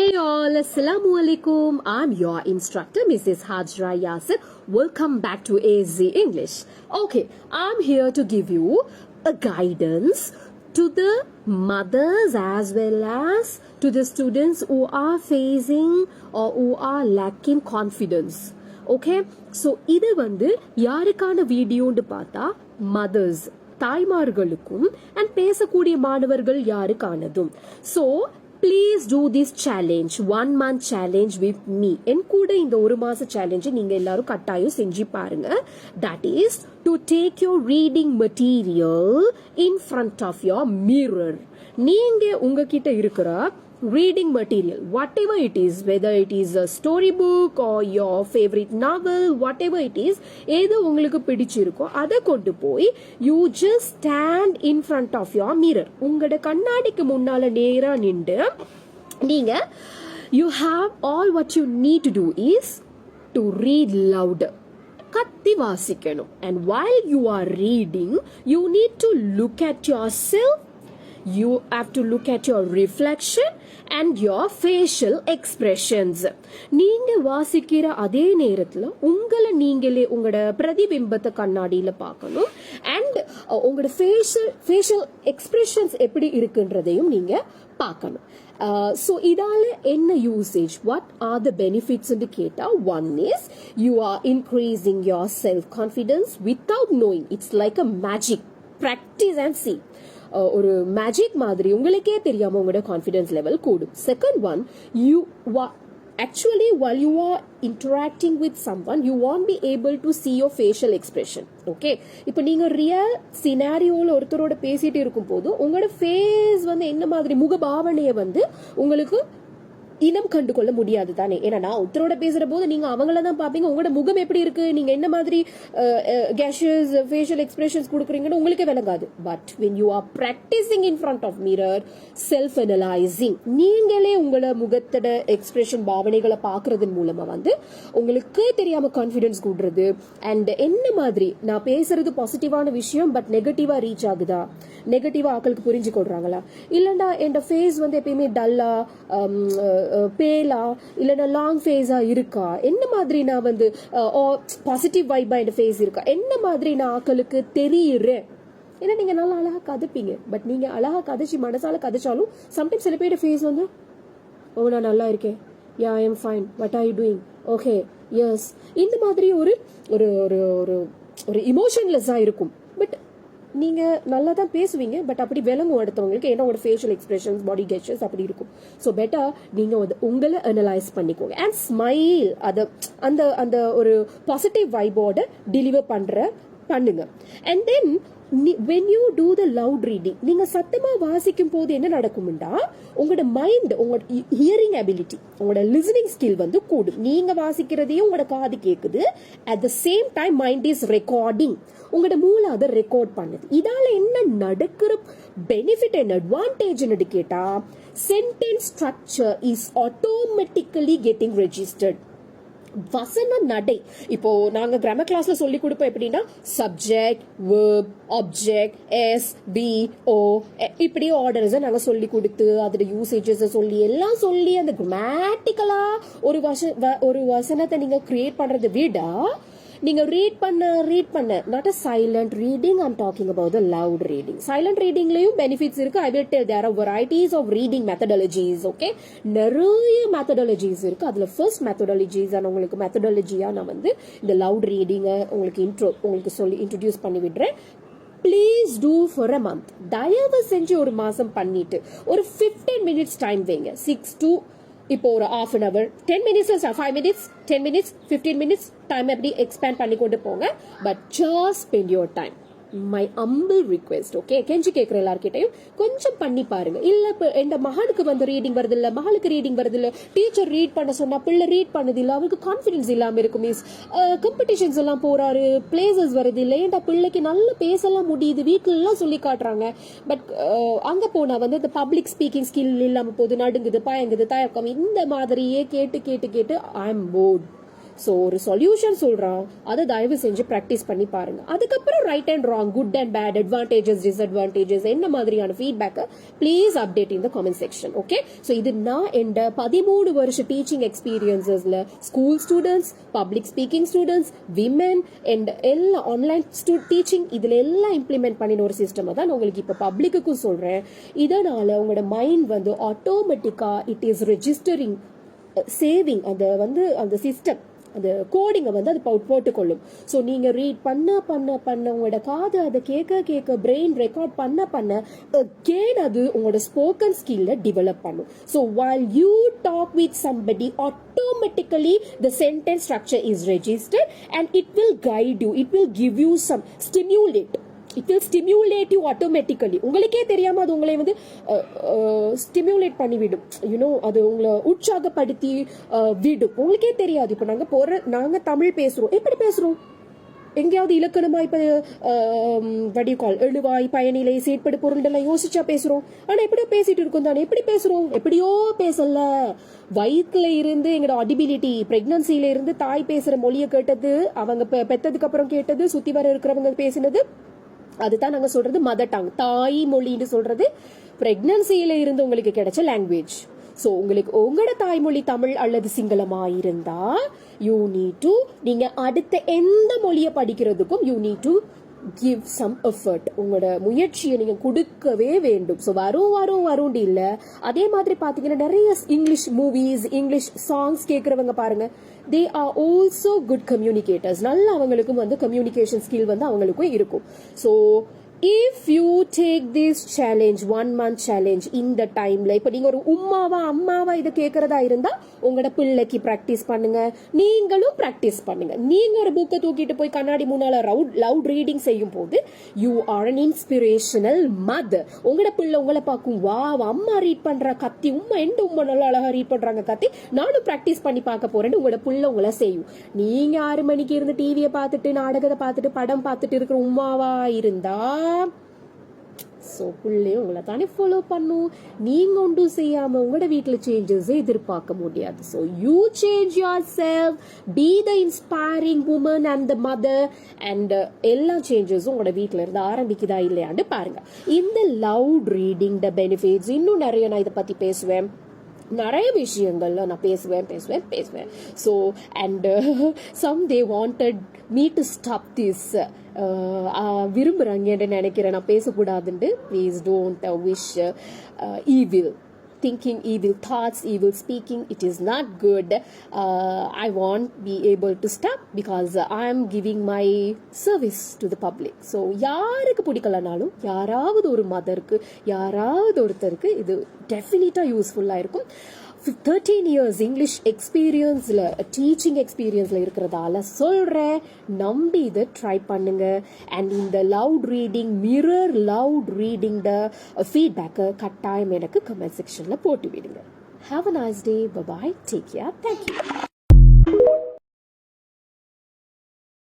Hey all, Assalamu alaikum. I'm your instructor, Mrs. Hajra Yasir. Welcome back to AZ English. Okay, I'm here to give you a guidance to the mothers as well as to the students who are facing or who are lacking confidence. Okay so இது வந்து யாருக்கான வீடியோன்னு பார்த்தா mothers தாய்மார்களுக்கும் and பேசக்கூடிய மாணவர்கள் யாருக்கானதும் so please do this challenge one month challenge with me என் கூட இந்த ஒரு மாத சேலஞ்சை நீங்கள் எல்லாரும் கட்டாயம் செஞ்சு பாருங்க. That is to take your reading material in front of your mirror நீங்கள் உங்ககிட்ட இருக்கிற reading material whatever it is whether it is a storybook or your favorite novel whatever it is எது உங்களுக்கு பிடிச்சிருக்கோ அதை கொண்டு போய் you just stand in front of your mirror உங்களோட கண்ணாடிக்கு முன்னால நேரா நின்று நீங்க you have all what you need to do is to read louder கத்தி வாசிக்கணும். And while you are reading you need to look at yourself you have to look at your reflection and your facial expressions நீங்க வாசிக்கிற அதே நேரத்துல உங்களை நீங்களே உங்களோட பிரதிபிம்பத்தை கண்ணாடியில பார்க்கணும். அண்ட் உங்களோட ஃபேஷியல் ஃபேஷியல் எக்ஸ்பிரஷன்ஸ் எப்படி இருக்குன்றதையும் நீங்க பார்க்கணும். ஸோ இதால என்ன usage what are the benefits கேட்டால் one is you are increasing your self confidence without knowing it's like a magic practice and see ஒரு மேஜிக் மாதிரி உங்களுக்கே தெரியாம உங்களோட கான்ஃபிடன்ஸ் லெவல் கூடும். Second one you actually while you are interacting with someone you won't be able to see your facial expression. Okay இப்போ நீங்கள் real சினாரியோவில் ஒருத்தரோட பேசிட்டு இருக்கும் போது உங்களோட ஃபேஸ் வந்து என்ன மாதிரி முக பாவனையை வந்து உங்களுக்கு இனம் கண்டு கொள்ள முடியாது தானே? ஏன்னா நான் ஒருத்தரோட பேசுற போது நீங்க அவங்கள தான் பாப்பீங்க உங்களோட முகம் எப்படி இருக்கு? நீங்க என்ன மாதிரி கேஷஸ் ஃபேஷியல் எக்ஸ்பிரஷன்ஸ் கொடுக்குறீங்கன்னு உங்களுக்கே விளங்காது. But when you are practising in front of mirror self analysing நீங்களே உங்களோட முகத்தோட எக்ஸ்பிரஷன் பாவனைகளை பார்க்கறதன் மூலமா வந்து உங்களுக்கு தெரியாம கான்ஃபிடன்ஸ் கூடுறது. அண்ட் என்ன மாதிரி நான் பேசுறது பாசிட்டிவான விஷயம் பட் நெகட்டிவா ரீச் ஆகுதா? நெகட்டிவா ஆக்களுக்கு புரிஞ்சு கொடுறாங்களா இல்லைன்னா என்னோட ஃபேஸ் வந்து எப்பயுமே டல்லா பேலா இல்லைன்னா லாங் ஃபேஸா இருக்கா? என்ன மாதிரி நான் வந்து பாசிட்டிவ் வைபா என் ஃபேஸ் இருக்கா? என்ன மாதிரி நான் ஆக்களுக்கு தெரியுறேன்? ஏன்னா நீங்க நல்லா அழகா கதைப்பீங்க. பட் நீங்க அழகா கதைச்சி மனசால கதைச்சாலும் சம்டைம்ஸ் சில பேர் ஃபேஸ் வந்து ஓ நான் நல்லா இருக்கேன். Yeah I am fine what are you doing okay yes இந்த மாதிரி ஒரு ஒரு ஒரு ஒரு ஒரு இருக்கும். நீங்கள் நீங்க நல்லா தான் பேசுவீங்க பட் அப்படி விளங்கும் அடுத்தவங்களுக்கு ஏன்னா உங்களோட ஃபேஷியல் எக்ஸ்பிரஷன்ஸ் பாடி கெஸ்டர்ஸ் அப்படி இருக்கும். ஸோ பெட்டர் நீங்க வந்து உங்களை அனலைஸ் பண்ணிக்கோங்க. அண்ட் ஸ்மைல் அதை அந்த அந்த ஒரு பாசிட்டிவ் வைபோட டெலிவர் பண்ற பண்ணுங்க. And then when you do the loud reading நீங்க சத்தமா வாசிக்கும் போது என்ன நடக்கும்டா? உங்களோட மைண்ட் உங்களோட ஹியரிங் அபிலிட்டி உங்களோட லிசனிங் ஸ்கில் வந்து கூடும். நீங்க வாசிக்கிறதையும் உங்களோட காது கேக்குது. At the same time mind is recording உங்களோட மூளை அதை ரெக்கார்ட் பண்ணுது. இதால என்ன நடக்கிற பெனிஃபிட் என்ன அட்வான்டேஜ் கேட்டா sentence structure is automatically getting registered வசன நடை. இப்போ நாங்க கிராமர் கிளாஸ்ல சொல்லி கொடுப்போம் எப்படின்னா subject verb object S V O இப்படி ஆர்டர்ஸ் நாங்க சொல்லி கொடுத்து அதோட யூசேஜஸ் சொல்லி எல்லாம் சொல்லி அந்த கிராமட்டிக்கலா ஒரு வச ஒரு வசனத்தை நீங்க கிரியேட் பண்றதை விட நீங்க ரீட் பண்ண ரீட் பண்ண not a silent reading I'm talking about the loud reading silent ரீடிங்லயும் benefits இருக்கு. I will tell there are varieties of reading methodologies okay நிறைய மெத்தடாலஜிஸ் இருக்கு. அதுல ஃபர்ஸ்ட் மெத்தடாலஜிஸ் உங்களுக்கு மெத்தடாலஜியா நான் வந்து இந்த லவுட் ரீடிங்கை உங்களுக்கு இன்ட்ரோ உங்களுக்கு சொல்லி இன்ட்ரடியூஸ் பண்ணி விடுறேன். Please do for a month தயவு செஞ்சு ஒரு மாசம் பண்ணிட்டு ஒரு ஃபிஃப்டீன் மினிட்ஸ் டைம் வைங்க. சிக்ஸ் டூ இப்போ ஒரு half an hour ten minutes five minutes ten minutes fifteen minutes time எப்படி எக்ஸ்பேண்ட் பண்ணி கொண்டு போங்க. But just spend your time my humble request okay கெஞ்சி கேட்குற எல்லார்கிட்டையும் கொஞ்சம் பண்ணி பாருங்க. இல்லை இப்போ எந்த மகனுக்கு வந்து ரீடிங் வருது மகளுக்கு ரீடிங் வருது டீச்சர் ரீட் பண்ண சொன்னால் பிள்ளை ரீட் பண்ணது அவருக்கு கான்ஃபிடன்ஸ் இல்லாமல் இருக்கும் மீன்ஸ் காம்படிஷன்ஸ் எல்லாம் போகிறாரு பிளேசஸ் வருது இல்லை ஏன்டா பிள்ளைக்கு நல்ல பேசலாம் முடியுது வீட்டிலலாம் சொல்லி காட்டுறாங்க. பட் அங்கே போனால் வந்து இந்த பப்ளிக் ஸ்பீக்கிங் ஸ்கில் இல்லாமல் போது நடுங்குது பயங்குது தயக்கம் இந்த மாதிரியே கேட்டு கேட்டு கேட்டு ஐ எம் போர்ட் ஸோ ஒரு சொல்யூஷன் சொல்கிறான் அதை தயவு செஞ்சு ப்ராக்டிஸ் பண்ணி பாருங்க. அதுக்கப்புறம் right and wrong good and bad advantages disadvantages என்ன மாதிரியான ஃபீட்பேக்கை please update in the comment section okay so இது நான் எந்த பதிமூணு வருஷ teaching எக்ஸ்பீரியன்ஸஸில் school students public speaking students women and எல்லா ஆன்லைன் டீச்சிங் இதில் எல்லாம் இம்ப்ளிமெண்ட் பண்ணின ஒரு சிஸ்டம் தான் நான் உங்களுக்கு இப்போ பப்ளிக்குக்கும் சொல்கிறேன் இதனால் உங்களோட மைண்ட் வந்து ஆட்டோமேட்டிக்காக இட் இஸ் ரெஜிஸ்டரிங் சேவிங் அந்த வந்து அந்த சிஸ்டம் அந்த கோடிங்கை வந்து அது போட்டுக்கொள்ளும் ஸோ நீங்கள் ரீட் பண்ண பண்ண பண்ண உங்களோட காது அதை கேட்க கேட்க பிரெயின் ரெக்கார்ட் பண்ண பண்ண கேன் அது உங்களோட ஸ்போக்கன் ஸ்கில்ல டெவலப் பண்ணும் so while you talk with somebody automatically the sentence structure is register and it will guide you it will give you some stimulate it will stimulate you automatically உங்களுக்கே தெரியாமல் அது உங்களை வந்து stimulate பண்ணி விடும் you know அது உங்களை உற்சாகப்படுத்தி விடும். உங்களுக்கே தெரியாது. இப்போ நாங்கள் போகிற நாங்கள் தமிழ் பேசுகிறோம் எப்படி பேசுகிறோம் எங்கேயாவது இலக்கணமா இப்ப வடி கால் எழுவாய் பயனிலை செயற்படு பொருள்லாம் யோசிச்சா பேசுறோம். ஆனா எப்படியோ பேசிட்டு இருக்கோம் தானே. எப்படி பேசுறோம்? எப்படியோ பேசல. வயிற்றுல இருந்து எங்களோட அடிபிலிட்டி பிரெக்னன்சில இருந்து தாய் பேசுற மொழியை கேட்டது அவங்க பெ- பெத்ததுக்கு அப்புறம் கேட்டது சுத்தி வர இருக்கிறவங்க பேசினது அதுதான் நாங்க சொல்றது மதர் டங் தாய் மொழின்னு சொல்றது பிரெக்னன்சியில இருந்து உங்களுக்கு கிடைச்ச லாங்குவேஜ் ஸோ உங்களுக்கு உங்களோட தாய்மொழி தமிழ் அல்லது சிங்களமா இருந்தா யூ நீட் டு நீங்க அடுத்த எந்த மொழியை படிக்கிறதுக்கும் you need to give some effort உங்களோட முயற்சியை நீங்கள் கொடுக்கவே வேண்டும். ஸோ வரும் வரும் வரும் இல்லை. அதே மாதிரி பார்த்தீங்கன்னா நிறைய இங்கிலீஷ் மூவிஸ் இங்கிலீஷ் சாங்ஸ் கேட்குறவங்க பாருங்க. They are also good communicators நல்ல அவங்களுக்கும் வந்து கம்யூனிகேஷன் ஸ்கில் வந்து அவங்களுக்கும் இருக்கும். So if you take this challenge one month challenge இந்த டைம்ல இப்போ நீங்க ஒரு உம்மாவா அம்மாவா இதை கேட்கறதா இருந்தா உங்களோட பிள்ளைக்கு ப்ராக்டிஸ் பண்ணுங்க. நீங்களும் ப்ராக்டிஸ் பண்ணுங்க. நீங்க ஒரு புக்கை தூக்கிட்டு போய் கண்ணாடி மூணால ரவுட் லவுட் ரீடிங் செய்யும் போது you are an inspirational mother உங்களோட பிள்ளை உங்களை பார்க்கும் வா அம்மா ரீட் பண்ற கத்தி உம்மா எந்த உம்மா நல்லா அழகா ரீட் பண்றாங்க கத்தி? நானும் ப்ராக்டிஸ் பண்ணி பார்க்க போறேன்னு உங்களோட பிள்ளை உங்களை செய்யும். நீங்க ஆறு மணிக்கு இருந்து டிவியை பார்த்துட்டு நாடகத்தை பார்த்துட்டு படம் பார்த்துட்டு இருக்கிற உமாவா இருந்தா ஸோ பிள்ளையும் உங்களை தானே ஃபாலோ பண்ணும். நீங்க ஒன்றும் செய்யாமல் உங்களோட வீட்டில் சேஞ்சஸே எதிர்பார்க்க முடியாது. So you change yourself be the inspiring woman and the mother and எல்லா சேஞ்சஸும் உங்களோட வீட்டில் இருந்து ஆரம்பிக்குதா இல்லையான்னு பாருங்க. இந்த லவுட் ரீடிங் த பெனிஃபிட்ஸ் இன்னும் நிறைய நான் இதை பற்றி பேசுவேன். நிறைய விஷயங்கள்ல நான் பேசுவேன் பேசுவேன் பேசுவேன். So and some they wanted me to stop this விரும்புகிறாங்கன்னு நினைக்கிறேன். நான் பேசக்கூடாதுன்ட்டு please don't wish evil uh, thinking evil thoughts evil speaking it is not good uh, i won't be able to stop because i am giving my service to the public so யாருக்கு பிடிக்கலனாலும் யாராவது ஒரு மதருக்கு யாராவது ஒருத்தருக்கு இது டெஃபினட்டாக யூஸ்ஃபுல்லாக இருக்கும் தேர்ட்டீன் இயர்ஸ் இங்கிலீஷ் எக்ஸ்பீரியன்ஸில் டீச்சிங் எக்ஸ்பீரியன்ஸில் இருக்கிறதால சொல்கிறேன் நம்பி இதை ட்ரை பண்ணுங்க. அண்ட் இந்த loud reading mirror loud reading the ஃபீட்பேக்கை கட்டாயம் எனக்கு கமெண்ட் செக்ஷனில் போட்டு விடுங்க. Have a nice day bye bye take care thank you